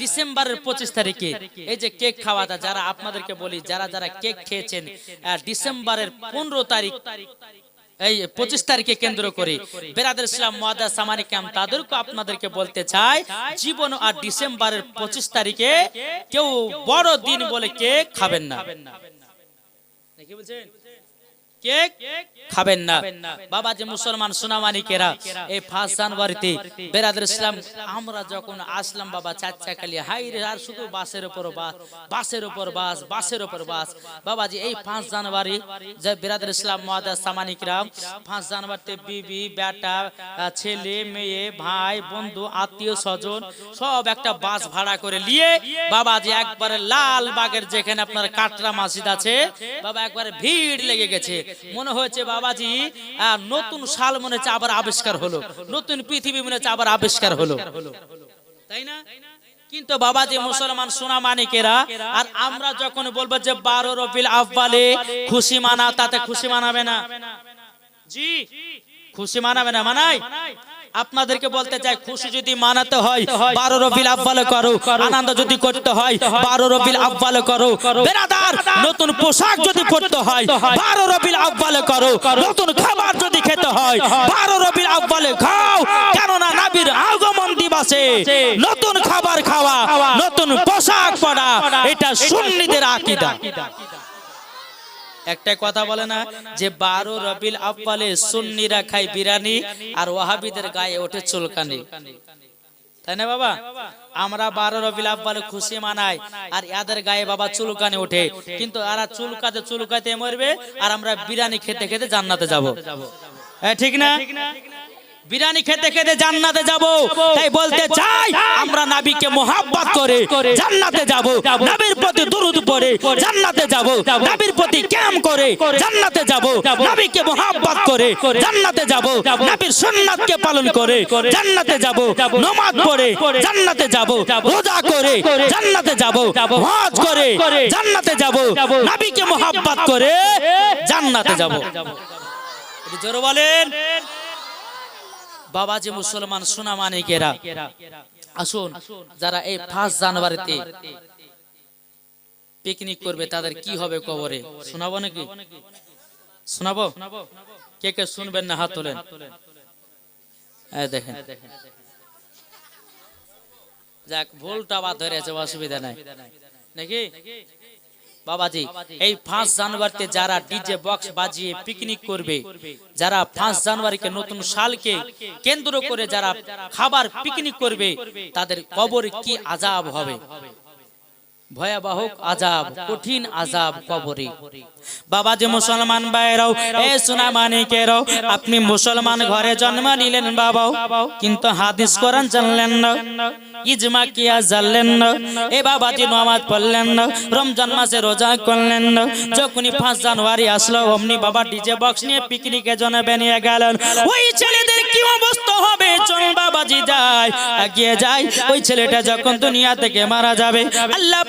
ডিসেম্বরের পঁচিশ তারিখে এই যে কেক খাওয়াটা যারা আপনাদেরকে বলি, যারা যারা কেক খেয়েছেন ডিসেম্বরের পনেরো তারিখ, এই পঁচিশ তারিখে কেন্দ্র করে বেরাদের ইসলাম মহাদা সামানি ক্যাম্প তাদেরকে আপনাদেরকে বলতে চাই, জীবন আর ডিসেম্বরের পঁচিশ তারিখে কেউ বড় দিন বলে কেক খাবেন না। কি বলছেন? খাবেন না। বাবা যে মুসলমান সোনামানিকেরা, এই ফার্স্ট জানুয়ারিতে বেরাদের ইসলাম, আমরা যখন আসলাম বাবা চাচা খালি হাই রে, আর শুধু বাসের উপর বাস, বাসের উপর বাস, বাসের উপর বাস। বাবাজি, এই পাঁচ জানুয়ারি যে বেরাদের ইসলাম মহাদা সামানিকরা পাঁচ জানুয়ারিতে বিবি, বেটা, ছেলে, মেয়ে, ভাই, বন্ধু, আত্মীয় স্বজন, সব একটা বাস ভাড়া করে নিয়ে বাবাজি একবারে লাল বাগের যেখানে আপনার কাটরা মসজিদ আছে, বাবা একবারে ভিড় লেগে গেছে। মনে হয়েছে বাবাজি নতুন সাল মনে হচ্ছে আবার আবিষ্কার হলো। নতুন পৃথিবী মনে হচ্ছে আবার আবিষ্কার হলো। তাই না? কিন্তু বাবা যে মুসলমান সোনা মানিকেরা আর আমরা যখন বলব যে বারো রবিল আব্বালে খুশি মানা তাতে খুশি মানাবে না। জি। খুশি মানাবে না মানাই আপনাদেরকে বলতে চাই, খুশি যদি মানাতে হয়, বারো রবিল আব্বালে করো, আনন্দ যদি করতে হয়, বারো রবিল আব্বালে করো। বেরাদার, নতুন পোশাক যদি পরতে হয়, বারো রবিল আব্বালে করো। নতুন খাবার যদি খেতে হয়, বারো রবিল আব্বালে খাও। কেননা নাবির আগমন দিবসে নতুন খাবার খাওয়া, নতুন পোশাক পরা, এটা সুন্নিদের আকীদা। একটা কথা বলে না যে বারো রবিল আব্বালে সুন্নিরা খায় বিরানি আর ওয়াহাবিদের গায়ে ওঠে চুলকানি। তাই না বাবা? আমরা বারো রবিল আব্বালে খুশি মানাই আর এদের গায়ে বাবা চুলকানি ওঠে। কিন্তু এরা চুলকাতে চুলকাতে মরবে আর আমরা বিরানি খেতে খেতে জান্নাতে যাব। ঠিক না? বিরিয়ানি খেতে খেতে জান্নাতে যাব তাই বলতে চাই আমরা নাবিকে মোহাব্বত করে জান্নাতে যাব নবীর প্রতি দরুদ পড়ে জান্নাতে যাব নবীর প্রতি ক্যাম করে জান্নাতে যাব নবীকে মোহাব্বত করে জান্নাতে যাব নবীর সুন্নাতকে পালন করে জান্নাতে যাব নামাজ পড়ে জান্নাতে যাব রোজা করে জান্নাতে যাব হজ করে জান্নাতে যাব নবীকে মোহাব্বত করে জান্নাতে যাব জোরে বলেন বাবা যে মুসলমান, সোনা মানিকেরা। আসুন, যারা এই ফার্স্ট জানুয়ারিতে পিকনিক করবে, তাদের কি হবে কবরে? শোনাবো নাকি? শোনাবো? কে কে শুনবেন না, হাত তোলেন। দেখেন। যাক, ভুলটা ধরে আছে, অসুবিধা নাই। নাকি? বাবাজি এই পাঁচ জানুয়ারিতে যারা ডিজে বক্স বাজিয়ে পিকনিক করবে যারা পাঁচ জানুয়ারিকে নতুন সালকে কেন্দ্র করে যারা খাবার পিকনিক করবে তাদের কবর কি আজাব হবে? ভয়াবহ আজাব কঠিন আজাব কবরে। বাবা যে মুসলমান ভাইরাও এ সোনা মানিকেরাও আপনি মুসলমান ঘরে জন্ম নিলেন বাবা কিন্তু হাদিস কোরআন জানলেন না। ইজমা কিয়া জানলেন না। এ বাবা যে নামাজ পড়লেন না। রমজান মাসে রোজা করলেন না। যখনই পাঁচ জানুয়ারি আসলো অমনি বাবা ডিজে বক্স নিয়ে পিকনিকে জন্য বেরিয়ে গেলেন। ওই ছেলেদের কি অবস্থা হবে? চল বাবাজি যায় এগিয়ে যায় ওই ছেলেটা যখন দুনিয়া থেকে মারা যাবে আল্লাহ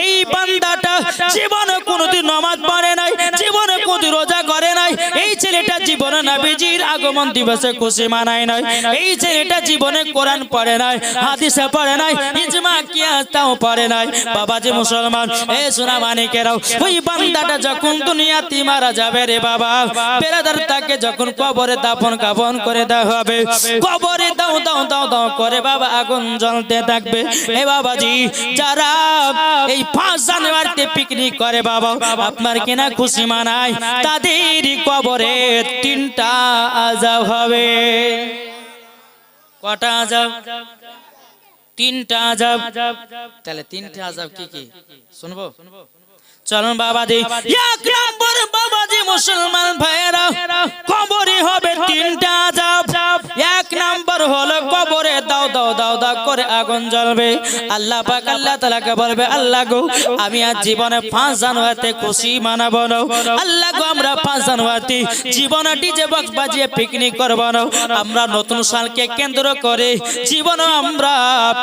এই বান্দাটা জীবনে কোনোদিন নমাজ পড়ে নাই জীবনে কোনোদিন রোজা করে নাই এই ছেলেটা জীবনে নবীজির আগমন দিবসে খুশি মানায় নাই। এই ছেলেটা জীবনে কোরআন পড়ে নাই, হাদিসে পড়ে নাই, ইজমা কিয়াসটাও পড়ে নাই। বাবা যে মুসলমান, এ সোনা মানিকেরাও ওই বান্দাটা যখন দুনিয়াতে মারা যাবে রে বাবা, বেরাদার তাকে যখন কবরে দাফন কাফন করে দেওয়া হবে, কবরে দাও দাও দাও দাও করে বাবা আগুন জ্বলতে থাকবে। এ বাবাজি, যারা এই পাঁচ জানুয়ারিতে পিকনিক করে বাবা, আপনার কিনা খুশি মানায় তাদের কবরে তিনটা আজাব হবে। কটা আজাব? তিনটা আজাব। তাহলে তিনটা আজাব কি কি? শুনব? চলুন বাবা দি এক নম্বর বাবাজি, মুসলমান ভাইয়েরা, কবরে হবে তিনটা আজাব। এক নম্বর হলো, কবরে দাও দাও দাও দাও করে আগুন জ্বলবে। আল্লাহ পাক আল্লাহ তাআলাকে বলবে, আল্লাহ গো, আমি আজ জীবনে পাঁচ জানুয়ারিতে খুশি মানাবো না। আল্লাহ গো, আমরা পাঁচ জানুয়ারিতে জীবনে ডিজে বক্স বাজিয়ে পিকনিক করব না। আমরা নতুন সালকে কেন্দ্র করে জীবনে আমরা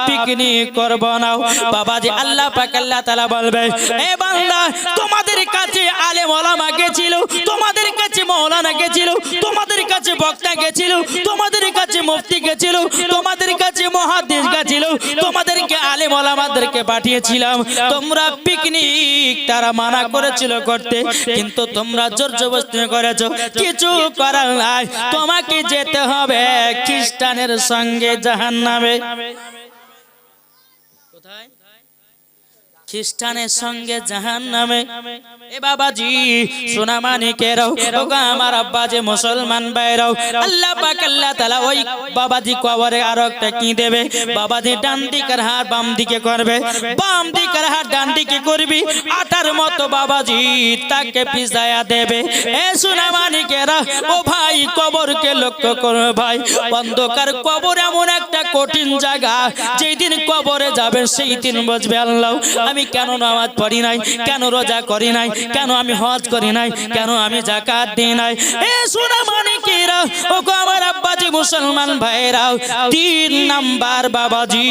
পিকনিক করব না। বাবাজি আল্লাহ পাক আল্লাহ তাআলা বলবে, এ বান্দা, তোমাদের কাছে কাছে আলে মলামা গেছিল, তোমাদের কাছে মৌলানা গেছিল, তোমাদের কাছে বক্তা গেছিল, তোমাদের কাছে মুফতি গেছিল, তোমাদের কাছে মহাদেশ গেছিল, তোমাদেরকে আলে মলামাদেরকে পাঠিয়েছিলাম। তোমরা পিকনিক তারা মানা করেছিল করতে, কিন্তু তোমরা জোর জবস্তি করেছ। কিছু করার নাই, তোমাকে যেতে হবে খ্রিস্টানের সঙ্গে জাহান্নামে কোথায় খ্রিস্টানের সঙ্গে জাহান নামে এ বাবাজি, সোনা মানিকেরাও ওগো আমার আব্বা যে মুসলমান বাইরাও আল্লাহ পাক, আল্লাহ তাআলা ওই বাবাজি কবরে আর একটা কি দেবে? বাবাজি ডান দিকের হাত বাম দিকে করবে। বাম দিকের হাত ডান দিকে করবি, আটার মতো বাবাজি তাকে পিছায়া দেবে। এ সোনা মানিকেরা ও ভাই কবরকে লক্ষ্য করো ভাই। অন্ধকার কবর এমন একটা কঠিন জায়গা, যেই দিন কবরে যাবেন সেই দিন বুঝবে আল্লাহ। আমি কেন নামাজ পড়ি নাই? কেন রোজা করি নাই? কেন আমি হজ করি নাই? কেন আমি জাকাত দিই নাই? এ সোনা মানিকেরা ও গো আমার আব্বাজি মুসলমান ভাইরাও তিন নাম্বার বাবাজি,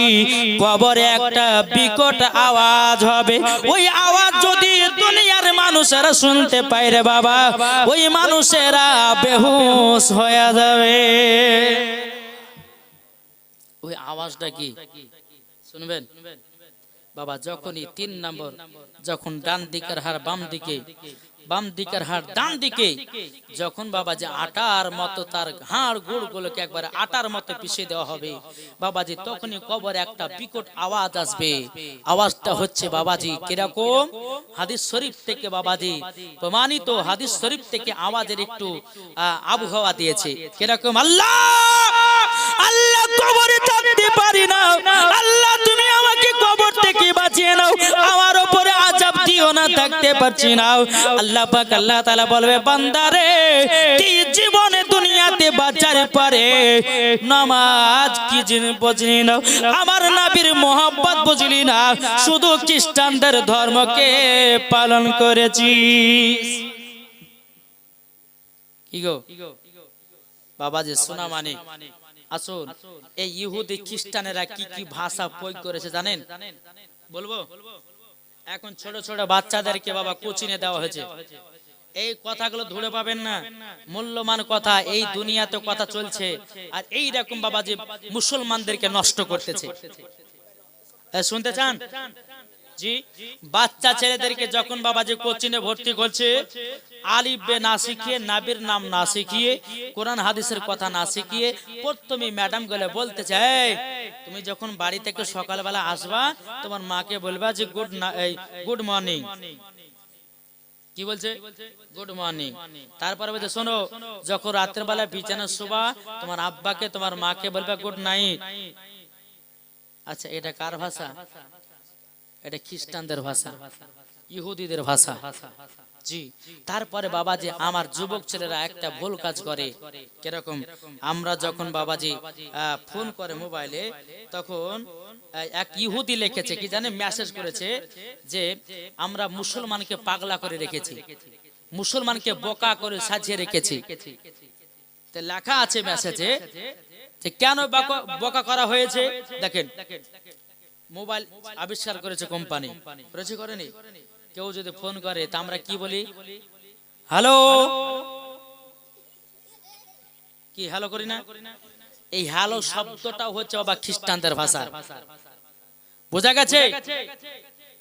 কবরে একটা বিকট আওয়াজ হবে। ওই আওয়াজ যদি দুনিয়ার মানুষেরা শুনতে পায় রে বাবা, ওই মানুষেরা বেহুশ হয়ে যাবে। ওই আওয়াজটা কি? শুনবেন? বাবা যখনই তিন নম্বর যখন ডান দিকের হার বাম দিকে বাম দিকের হাড় ডান দিকে যখন বাবা যে আটার মতো তার হাড় গুড় গুলোকে একবার আটার মতো পিছিয়ে দেওয়া হবে। বাবাজি তখনই কবর একটা বিকট আওয়াজ আসবে। আওয়াজটা হচ্ছে বাবাজি কীরকম? হাদিস শরীফ থেকে বাবাজি প্রমাণিত হাদিস শরীফ থেকে আওয়াজের একটু আহ, আবহাওয়া দিয়েছে। কীরকম? আল্লাহ! না থাকতে পারছি না। আল্লাহ পাক আল্লাহ তাআলা বলবে, বান্দারে তুই জীবনে দুনিয়াতে বাঁচার পারে নামাজ কি জিনিস বুঝলি না? আমার নবীর মোহাম্মত বুঝলি না? শুধু খ্রিস্টানদের ধর্মকে পালন করেছিস। কি গো? বাবা যে সোনা মানে। আসুন, এই ইহুদি খ্রিস্টানেরা কি কি ভাষা প্রয়োগ করেছে জানেন? বলব? এখন ছোট ছোট বাচ্চাদেরকে বাবা কোচিনে দেওয়া হয়েছে। এই কথাগুলো ধরে পাবেন না। মূল্যবান কথা, এই দুনিয়াতে কথা চলছে। আর এই রকম বাবা যে মুসলমানদেরকে নষ্ট করতেছে। শুনতে চান? জি? বাচ্চা ছেলেদেরকে যখন বাবা যে কোচিনে ভর্তি করছে, আলিফ বে না শিখিয়ে, নাবির নাম না শিখিয়ে, কোরআন হাদিসের কথা না শিখিয়ে প্রথমে ম্যাডাম গেলে বলতে চাই তুমি যখন বাড়ি থেকে সকালবেলা আসবা, তোমার মাকে বলবা যে গুড গুড মর্নিং কি বলছে? গুড মর্নিং তারপরে বলছে, শোনো, যখন রাতের বেলা বিছানা শোবা, তোমার আব্বাকে, তোমার মাকে বলবা গুড নাইট আচ্ছা এটা কার ভাষা? এটা খ্রিস্টানদের ভাষা, ইহুদিদের ভাষা। জি, তারপরে বাবাজি, আমার যুবক ছেলেরা একটা ভুল কাজ করে। কীরকম? আমরা যখন বাবাজি ফোন করে মোবাইলে তখন এক ইহুদি লিখেছে, কি জানে মেসেজ করেছে যে আমরা মুসলমানকে পাগলা করে রেখেছি। মুসলমানকে বোকা করে সাজিয়ে রেখেছি। লেখা আছে মেসেজে কেন বোকা করা হয়েছে? দেখেন মোবাইল আবিষ্কার করেছে কোম্পানি। করেছে করেনি? কেউ যদি ফোন করে, তা আমরা কি বলি? হ্যালো? কি হ্যালো করি না? এই হ্যালো শব্দটাও হচ্ছে বাবা খ্রিস্টানদের ভাষা। বোঝা গেছে?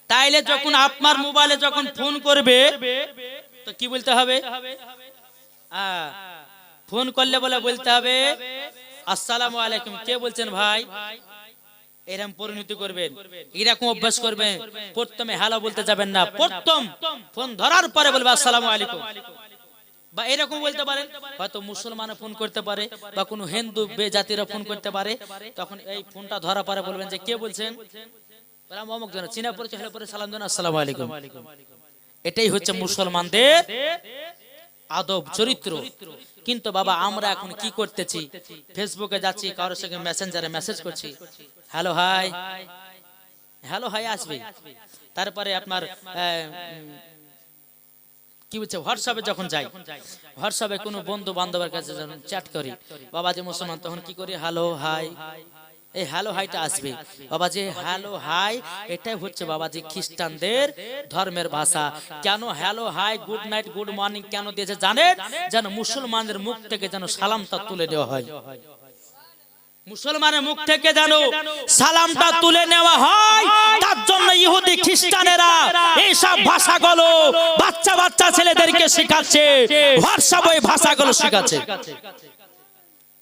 তাইলে যখন আপনার মোবাইলে যখন ফোন করবে, তো কি বলতে হবে? ফোন করলে বলে বলতে হবে, আসসালামু আলাইকুম। কে বলছেন ভাই? এরকম পরিণতি করবেন। এরকম অভ্যাস করবেন। প্রথমে হ্যালো বলতে যাবেন না। প্রথম ফোন ধরার পরে বলবে আসসালামু আলাইকুম। বা এরকম বলতে পারেন হয়তো মুসলমান ফোন করতে পারে বা কোনো হিন্দু বে জাতিরা ফোন করতে পারে। তখন এই ফোনটা ধরা পরে বলবেন যে কে বলছেন? অমুক জন চীনা পরিচয় হলে পরে সালাম দেন আসসালামু আলাইকুম। এটাই হচ্ছে মুসলমানদের আদব, চরিত্র। কিন্তু বাবা, আমরা এখন কি করতেছি? ফেসবুকে যাচ্ছি, কারোর সঙ্গে মেসেঞ্জারে মেসেজ করছি। হ্যালো হাই হ্যালো হাই আসবে। তারপরে আপনার কি বলছে? হোয়াটসঅ্যাপে যখন যাই হোয়াটসঅ্যাপে কোনো বন্ধু বান্ধবের কাছে যখন চ্যাট করি, বাবা যে মুসলমান, তখন কি করি? হ্যালো হাই এই হ্যালো হাইটা আসবে। বাবা যে হ্যালো হাই এটাই হচ্ছে বাবাজি খ্রিস্টানদের ধর্মের ভাষা। কেন hello hi good night good morning কেন দিয়েছে জানেন? যেন মুসলমানদের মুখ থেকে যেন সালামটা তুলে নেওয়া হয়। মুসলমানের মুখ থেকে যেন সালামটা তুলে নেওয়া হয়। তার জন্য ইহুদি খ্রিস্টানেরা এইসব ভাষাগুলো বাচ্চা বাচ্চা ছেলেদেরকে শেখাচ্ছে। হোয়াটসঅ্যাপ ওই ভাষাগুলো শেখাচ্ছে।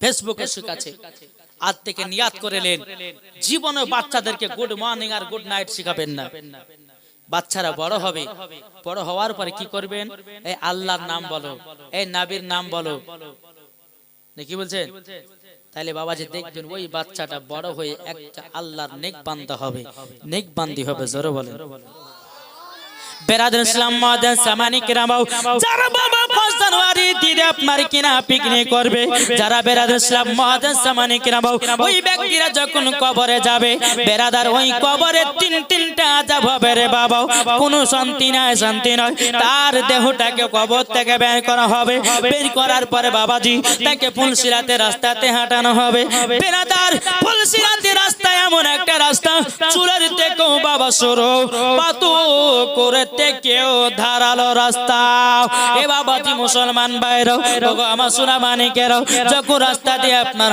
ফেসবুকে শেখাচ্ছে। আজ থেকে নিয়াত করেলেন জীবনে বাচ্চাদেরকে গুড মর্নিং আর গুড নাইট শেখাবেন না। বাচ্চারা বড় হবে। বড় হওয়ার পরে কি করবেন? এই আল্লাহর নাম বলো। এই নাবির নাম বলো। কি বলছেন? তাহলে বাবাজি দেখবেন ওই বাচ্চাটা বড় হয়ে একটা আল্লাহর নেক বান্দা হবে। নেক বান্দি হবে জোরে বলেন। বেরাদুল ইসলাম মাদান সামানি কিরামাও যারা বাবা 5 জানুয়ারি দিনে আপনার কিনা পিকনিক করবে, যারা বেরাদুল ইসলাম সামানি কিরামাও ওই ব্যক্তিরা যখন কবরে যাবে, বেরাদার ওই কবরে তিন তিনটা আযাব হবে রে বাবা। কোনো শান্তি নাই, শান্তি নয়। তার দেহটাকে কবর থেকে বের করা হবে। বের করার পরে বাবাজি, তাকে ফুলসিরাতে রাস্তাতে হাঁটানো হবে। বেরাদার ফুলসিরাতে রাস্তা এমন একটা রাস্তা চুলের থেকেও বাবা সরো, পাতু করে কেউ ধারালো রাস্তা। এ বাবাজি মুসলমান বাইরও ওগো আমার আপনার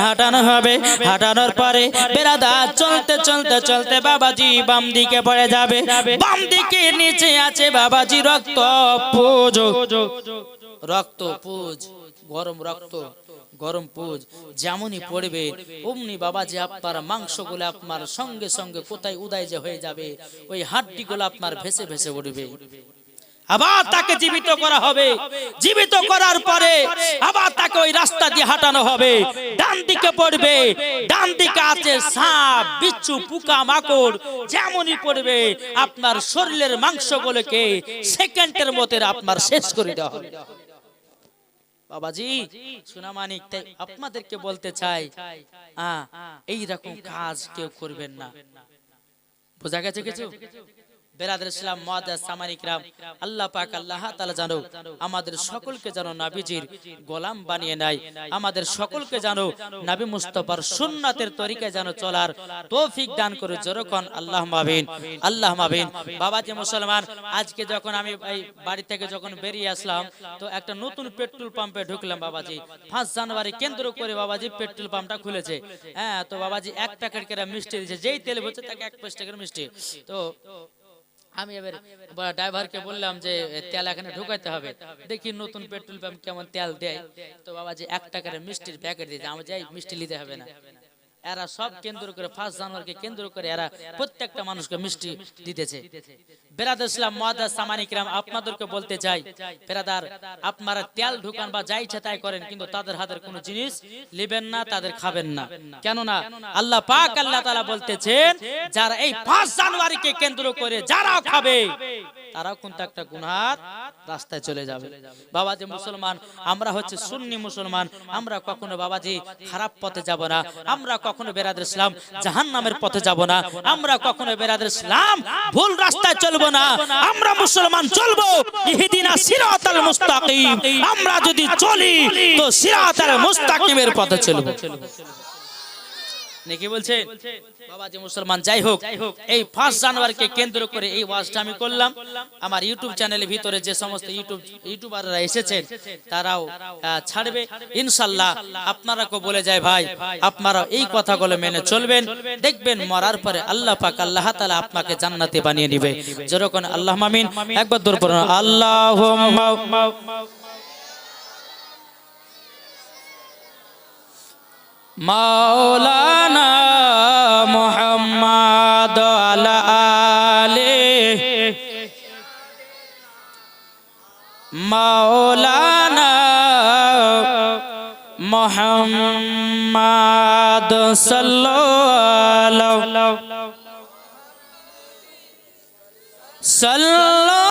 বাবাজি রক্ত রক্ত পুজ, গরম রক্ত, গরম পুজ, যেমনই পড়বে, অমনি আপনার আপনার সঙ্গে সঙ্গে কোথায় উদয় যে হয়ে যাবে, ওই হাড্ডিগুলো আপনার ভেসে ভেসে উঠবে। আবার তাকে জীবিত করা হবে। জীবিত করার পরে আবার তাকে ওই রাস্তা দিয়ে হাঁটানো হবে। ডান দিকে পড়বে। ডান দিকে আছে সাপ বিচ্ছু পোকা মাকড় যেমনই পড়বে আপনার শরীরের মাংসগুলোকে সেকেন্ডের মতের আপনার শেষ করে দেওয়া হবে। বাবাজি সোনামানিক তাই আপনাদেরকে বলতে চাই এই রকম কাজ কেউ করবেন না। বোঝা গেছে কিছু? বেরাদের ইসলাম মুআদ্দাস সামানিকরাম, আল্লাহ পাক, আল্লাহ তাআলা জানো আমাদের সকলকে জানো নবীজির গোলাম বানিয়ে নাই আমাদের সকলকে জানো নবী মুস্তাফার সুন্নাতের তরিকায় জানো চলার তৌফিক দান করে জোরকন আল্লাহ মাবিন আল্লাহ মাবিন বাবাজি মুসলমান, আজকে যখন আমি বাড়ি থেকে যখন বেরিয়ে আসলাম, তো একটা নতুন পেট্রোল পাম্পে ঢুকলাম বাবাজি পাঁচ জানুয়ারি কেন্দ্র করে বাবাজি পেট্রোল পাম্পটা খুলেছে। হ্যাঁ তো বাবাজি এক প্যাকেট করে মিষ্টি দিয়েছে। যেই তেল বলছে তাকে এক পাঁচ টাকার মিষ্টি। তো আমি এবার ড্রাইভারকে বললাম যে তেল এখানে ঢুকাইতে হবে। দেখি নতুন পেট্রোল পাম্প কেমন তেল দেয়। তো বাবা যে এক টাকার মিষ্টির প্যাকেট দিয়েছে। আমি যাই মিষ্টি নিতে হবে না। এরা সব কেন্দ্র করে ফার্স্ট জানুয়ারিকে কেন্দ্র করে এরা প্রত্যেকটা মানুষকে মিষ্টি দিতেছে। আপনাদেরকে বলতে চাই আপনারা তেল ঢুকান বা করেন, কিন্তু তাদের হাতের কোনো জিনিস নেবেন না, তাদের খাবেন না। কেননা আল্লাহ পাক আল্লাহ বলতেছেন, যারা এই পাঁচ জানুয়ারিকে কেন্দ্র করে যারা খাবে। তারাও কিন্তু একটা গুনহার রাস্তায় চলে যাবে। বাবাজি মুসলমান, আমরা হচ্ছে সুন্নি মুসলমান, আমরা কখনো বাবাজি খারাপ পথে যাব না, আমরা কখনো বেরাদের ইসলাম জাহান নামের পথে যাব না, আমরা কখনো বেরাদের ইসলাম ভুল রাস্তায় চলবো না, আমরা মুসলমান চলবো, ইহদিনা সিরাতাল মুস্তাকিম, আমরা যদি চলি, তো সিরাতাল মুস্তাকিমের পথে চলবো। নাকি বলছে, বাবাজি মুসলমান, যাই হোক, এই ফার্স্ট জানুয়ারিকে কেন্দ্র করে এই ওয়াজটা আমি করলাম। আমার ইউটিউব চ্যানেলের ভিতরে যে সমস্ত ইউটিউব ইউটিউবাররা এসেছেন, তারাও ছাড়বে। ইনশাল্লাহ আপনারা কো বলে যায়, ভাই আপনারা এই কথাগুলো মেনে চলবেন। দেখবেন মরার পরে আল্লাহ পাক আল্লাহ তাআলা আপনাকে জান্নাতে বানিয়ে দিবে। যেরকম আল্লাহ মামিন, একবার দূর পড়ুন আল্লাহ মাওলানা মোহাম্মদ সাল্লাল্লাহু সাল্লাল্লাহু